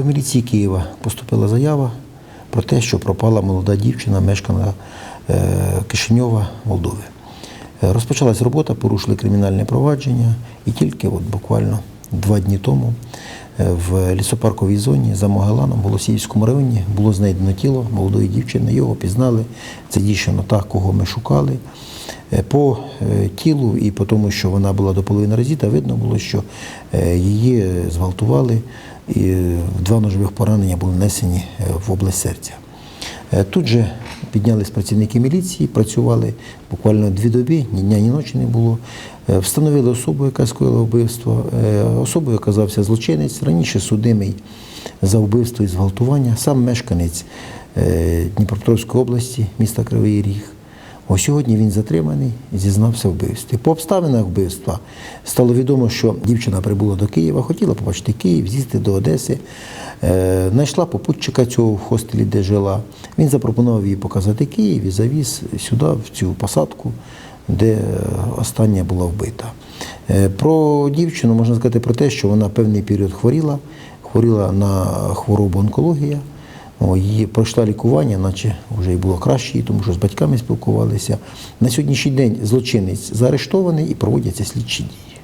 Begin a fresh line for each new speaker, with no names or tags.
До міліції Києва поступила заява про те, що пропала молода дівчина, мешканка е, Кишиньова, Молдови. Е, Розпочалась робота, порушили кримінальне провадження, і тільки от буквально два дні тому е, в лісопарковій зоні за Могиланом в Голосіївському районі було знайдено тіло молодої дівчини. Його пізнали. Це дійсно та, кого ми шукали. Е, По е, тілу і по тому, що вона була до половини розіта, видно було, що е, її зґвалтували і два ножових поранення були нанесені в область серця. Тут же піднялись працівники міліції, працювали буквально дві доби, ні дня, ні ночі не було. Встановили особу, яка скоїла вбивство. Особою оказався злочинець, раніше судимий за вбивство і зґвалтування, сам мешканець Дніпропетровської області, міста Кривий Ріг. Ось сьогодні він затриманий зізнався в вбивстві. По обставинах вбивства стало відомо, що дівчина прибула до Києва, хотіла побачити Київ, з'їздити до Одеси. Е, знайшла попутчика цього в хостелі, де жила. Він запропонував їй показати Київ і завіз сюди, в цю посадку, де е, остання була вбита. Е, Про дівчину можна сказати про те, що вона певний період хворіла, хворіла на хворобу онкологія. Її пройшла лікування, наче вже й було краще, тому що з батьками спілкувалися. На сьогоднішній день злочинець заарештований і проводяться слідчі дії.